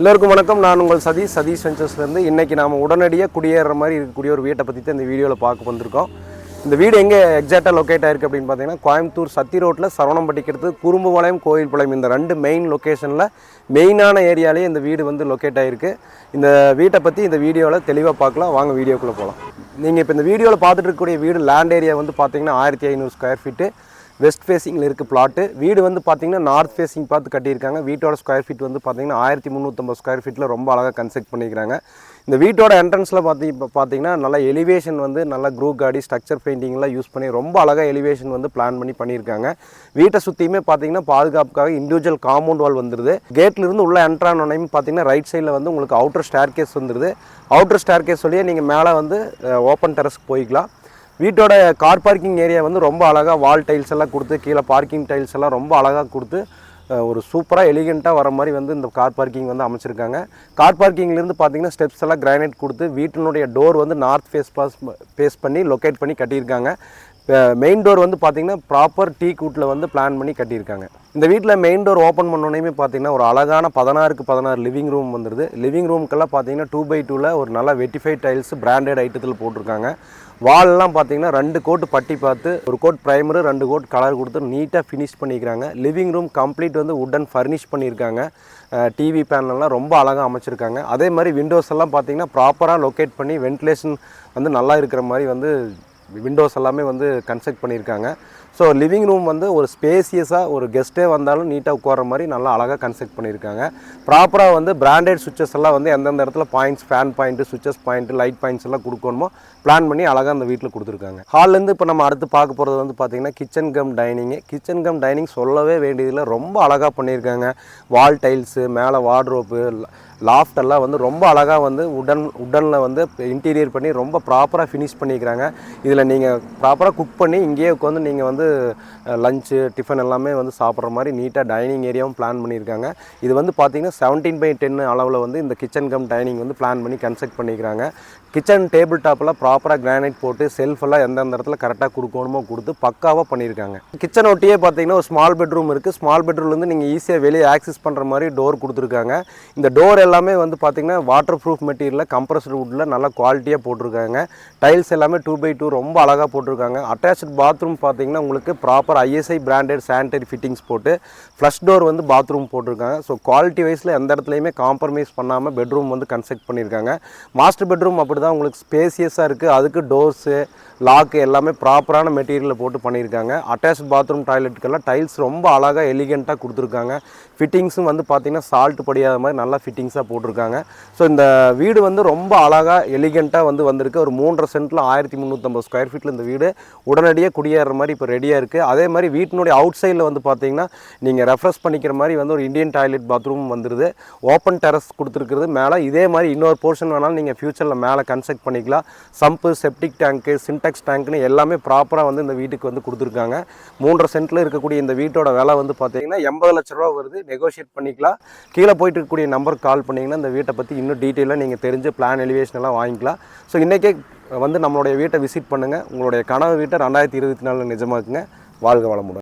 எல்லோருக்கும் வணக்கம். நான் உங்கள் சதீஷ். சதீஷ் வெஞ்சர்ஸ்லேருந்து இன்றைக்கி நாம் உடனடியாக குடியேற மாதிரி இருக்கக்கூடிய ஒரு வீட்டை பற்றி தான் இந்த வீடியோவில் பார்க்க வந்திருக்கோம். இந்த வீடு எங்கே எக்ஸாக்டாக லொக்கேட் ஆயிருக்கு அப்படின்னு பார்த்தீங்கன்னா கோயம்புத்தூர் சத்தி ரோட்டில் சரவணம்பட்டிக்கிறது குறும்புபாளையம் கோயில்பாளையம் இந்த ரெண்டு மெயின் லொக்கேஷனில் மெயினான ஏரியாலேயே இந்த வீடு வந்து லொக்கேட் ஆகிருக்கு இந்த வீட்டை பற்றி இந்த வீடியோவில் தெளிவாக பார்க்கலாம். வாங்க வீடியோக்குள்ளே போகலாம் நீங்கள் இப்போ இந்த வீடியோவில் பார்த்துட்டு இருக்கக்கூடிய வீடு லேண்ட் ஏரியா வந்து பார்த்தீங்கன்னா ஆயிரத்தி ஐநூறு ஸ்கொயர் ஃபீட்டு வெஸ்ட் ஃபேஸிங்கில் இருக்குது பிளாட்டு வீடு வந்து பார்த்தீங்கன்னா நார்த் ஃபேஸிங் பார்த்து கட்டியிருக்காங்க. வீட்டோட ஸ்கொயர் ஃபீட் வந்து பார்த்தீங்கன்னா ஆயிரத்தி முந்நூற்றம்பது ஸ்கொயர் ஃபீட்டில் ரொம்ப அழகாக கன்ஸ்ட்ரக்ட் பண்ணியிருக்காங்க இந்த வீட்டோட என்ட்ரன்ஸில் பார்த்தி இப்போ பார்த்தீங்கன்னா நல்லா எலிவேஷன் வந்து நல்லா க்ரூ காடி ஸ்ட்ரக்சர் பெயிண்டிங்லாம் யூஸ் பண்ணி ரொம்ப அழகாக எலிவேஷன் வந்து பிளான் பண்ணி பண்ணியிருக்காங்க. வீட்டை சுற்றியுமே பார்த்தீங்கன்னா பாதுகாப்புக்காக இண்டிவிஜுவல் காம்பவுண்ட் வால் வந்துருது. கேட்லேருந்து உள்ள என்ட்ரானோனையும் பார்த்தீங்கன்னா ரைட் சைடில் வந்து உங்களுக்கு அவுட்டர் ஸ்டேர் கேஸ் வந்துருது. அவுட்டர் ஸ்டேர் கேஸ் வழியே நீங்கள் மேலே வந்து ஓப்பன் டெரஸ்க்கு போய்க்கலாம். வீட்டோட கார் பார்க்கிங் ஏரியா வந்து ரொம்ப அழகாக வால் டைல்ஸ் எல்லாம் கொடுத்து கீழே பார்க்கிங் டைல்ஸ் எல்லாம் ரொம்ப அழகாக கொடுத்து ஒரு சூப்பராக எலிகெண்ட்டாக வர மாதிரி வந்து இந்த கார் பார்க்கிங் வந்து அமைச்சிருக்காங்க. கார் பார்க்கிங்லேருந்து பார்த்தீங்கன்னா ஸ்டெப்ஸ் எல்லாம் கிரானைட் கொடுத்து வீட்டினுடைய டோர் வந்து நார்த் ஃபேஸ் பாஸ் ஃபேஸ் பண்ணி லொக்கேட் பண்ணி கட்டியிருக்காங்க. மெயின் டோர் வந்து பார்த்திங்கன்னா ப்ராப்பர் டீ கூட்டில் வந்து பிளான் பண்ணி கட்டியிருக்காங்க. இந்த வீட்டில் மெயின் டோர் ஓப்பன் பண்ணோன்னே பார்த்தீங்கன்னா ஒரு அழகான பதினாறுக்கு பதினாறு லிவிங் ரூம் வந்துடுது லிவிங் ரூமுக்கெல்லாம் பார்த்தீங்கன்னா டூ பை டூவில் ஒரு நல்லா வெட்டிஃபைட் டைல்ஸ் பிராண்டட் ஐட்டத்தில் போட்டிருக்காங்க. வால்லாம் பார்த்தீங்கன்னா ரெண்டு கோட் பட்டி பார்த்து ஒரு கோட் ப்ரைமரு ரெண்டு கோட் கலர் கொடுத்து நீட்டாக ஃபினிஷ் பண்ணியிருக்காங்க லிவிங் ரூம் கம்ப்ளீட் வந்து உடன் ஃபர்னிஷ் பண்ணியிருக்காங்க. டிவி பேனல்லாம் ரொம்ப அழகாக அமைச்சிருக்காங்க. அதே மாதிரி விண்டோஸ் எல்லாம் பார்த்தீங்கன்னா ப்ராப்பராக லொக்கேட் பண்ணி வென்டிலேஷன் வந்து நல்லா இருக்கிற மாதிரி வந்து விண்டோஸ் எல்லாமே வந்து கன்ஸ்ட்ரக்ட் பண்ணியிருக்காங்க. ஸோ லிவிங் ரூம் வந்து ஒரு ஸ்பேசியஸாக ஒரு கெஸ்ட்டே வந்தாலும் நீட்டாக உட்கார மாதிரி நல்லா அழகாக கன்ஸ்ட்ரக்ட் பண்ணியிருக்காங்க. ப்ராப்பராக வந்து பிராண்டட் சுவிச்சஸ் எல்லாம் வந்து எந்தெந்த இடத்துல points fan point switches point light points எல்லாம் கொடுக்கணுமோ பிளான் பண்ணி அழகாக அந்த வீட்டில் கொடுத்துருக்காங்க. ஹால்லேருந்து இப்போ நம்ம அடுத்து பார்க்க போகிறது வந்து பார்த்திங்கன்னா kitchen cum dining kitchen cum dining சொல்லவே வேண்டியதில்லை. ரொம்ப அழகாக பண்ணியிருக்காங்க. வால் டைல்ஸு மேலே வார்ட்ரோப்பு லாஃப்ட் எல்லாம் வந்து ரொம்ப அழகாக வந்து உடன் உடனில் வந்து இன்டீரியர் பண்ணி ரொம்ப ப்ராப்பராக ஃபினிஷ் பண்ணிக்கிறாங்க இதில் நீங்கள் ப்ராப்பராக குக் பண்ணி இங்கேயே உட்காந்து நீங்கள் வந்து லஞ்சு டிஃபன் எல்லாமே வந்து சாப்பிட்ற மாதிரி நீட்டாக டைனிங் ஏரியாவும் பிளான் பண்ணியிருக்காங்க. இது வந்து பார்த்தீங்கன்னா செவன்டீன் பை டென் அளவில் வந்து இந்த கிச்சன் கம் டைனிங் வந்து பிளான் பண்ணி கன்ஸ்ட்ரக்ட் பண்ணிக்கிறாங்க. கிச்சன் டேபிள் டாப்பில் ப்ராப்பராக கிரானைட் போட்டு செல்ஃப் எல்லாம் எந்தெந்த இடத்துல கரெக்டாக கொடுக்கணுமோ கொடுத்து பக்காவாக பண்ணியிருக்காங்க. கிச்சன் ஒட்டியே பார்த்தீங்கன்னா ஒரு ஸ்மால் பெட்ரூம் இருக்குது ஸ்மால் பெட்ரூம்லேருந்து நீங்கள் ஈஸியாக வெளியே ஆக்சஸ் பண்ணுற மாதிரி டோர் கொடுத்துருக்காங்க. இந்த டோர் எல்லாமே வந்து பார்த்திங்கன்னா வாட்டர் ப்ரூஃப் மெட்டீரியலில் கம்ப்ரஸ்டு வுட்டில் நல்லா குவாலிட்டியாக போட்டிருக்காங்க. டைல்ஸ் எல்லாமே டூ பை டூ ரொம்ப ரொம்ப அழகாக போட்டிருக்காங்க. அட்டாச்சு பாத்ரூம் பார்த்தீங்கன்னா உங்களுக்கு proper ISI branded sanitary fittings போட்டு ஃப்ளஷ் டோர் வந்து பாத்ரூம் போட்டிருக்காங்க. ஸோ குவாலிட்டி வைஸில் எந்த இடத்துலையுமே காம்ப்ரமைஸ் பண்ணாமல் பெட்ரூம் வந்து கன்ஸ்ட்ரக்ட் பண்ணியிருக்காங்க. மாஸ்டர் பெட்ரூம் அப்படி தான் உங்களுக்கு ஸ்பேசியஸாக இருக்குது அதுக்கு டோர்ஸு லாக்கு எல்லாமே ப்ராப்பரான மெட்டீரியலில் போட்டு பண்ணியிருக்காங்க. அட்டாச் பாத்ரூம் டாய்லெட்டுக்கெல்லாம் டைல்ஸ் ரொம்ப அழகாக எலிகெண்ட்டாக கொடுத்துருக்காங்க. ஃபிட்டிங்ஸும் வந்து பார்த்திங்கன்னா சால்ட் படியாத மாதிரி நல்லா ஃபிட்டிங்ஸாக போட்டிருக்காங்க. ஸோ இந்த வீடு வந்து ரொம்ப அழகாக எலிகெண்ட்டாக வந்து வந்திருக்கு. ஒரு மூன்றரை சென்ட்டில் ஆயிரத்தி முந்நூற்றம்பது ஸ்கொயர் ஃபீட்டில் இந்த வீடு உடனடியாக குடியேற மாதிரி இப்போ ரெடியாக இருக்குது அதே மாதிரி வீட்டினுடைய அவுட் சைடில் வந்து பார்த்தீங்கன்னா நீங்கள் ரெஃப்ரெஷ் பண்ணிக்கிற மாதிரி வந்து ஒரு இந்தியன் டாய்லெட் பாத்ரூம் வந்துடுது ஓப்பன் டெரஸ் கொடுத்துருக்குறது. மேலே இதே மாதிரி இன்னொரு போர்ஷன் வேணாலும் நீங்கள் ஃப்யூச்சரில் மேலே கன்ஸ்ட்ரக்ட் பண்ணிக்கலாம். சம்பு செப்டிக் டேங்க்கு சின்டெக்ஸ் டேங்க்னு எல்லாமே ப்ராப்பராக வந்து இந்த வீட்டுக்கு வந்து கொடுத்துருக்காங்க. மூன்றரை சென்ட்டில் இருக்கக்கூடிய இந்த வீட்டோட விலை வந்து பார்த்தீங்கன்னா எண்பது லட்ச ரூபா வருது. நெகோஷியேட் பண்ணிக்கலாம். கீழே போயிட்டு இருக்கக்கூடிய நம்பருக்கு கால் பண்ணிங்கன்னா இந்த வீட்டை பற்றி இன்னும் டீட்டெயிலாக நீங்கள் தெரிஞ்சு பிளான் எலிவேஷன் எல்லாம் வாங்கிக்கலாம். ஸோ இன்றைக்கே வந்து நம்மளுடைய வீட்டை விசிட் பண்ணுங்கள் உங்களுடைய கனவு வீட்டை ரெண்டாயிரத்தி இருபத்தி நாலில் நிஜமாக்குங்க. வாழ்க வளமுடன்.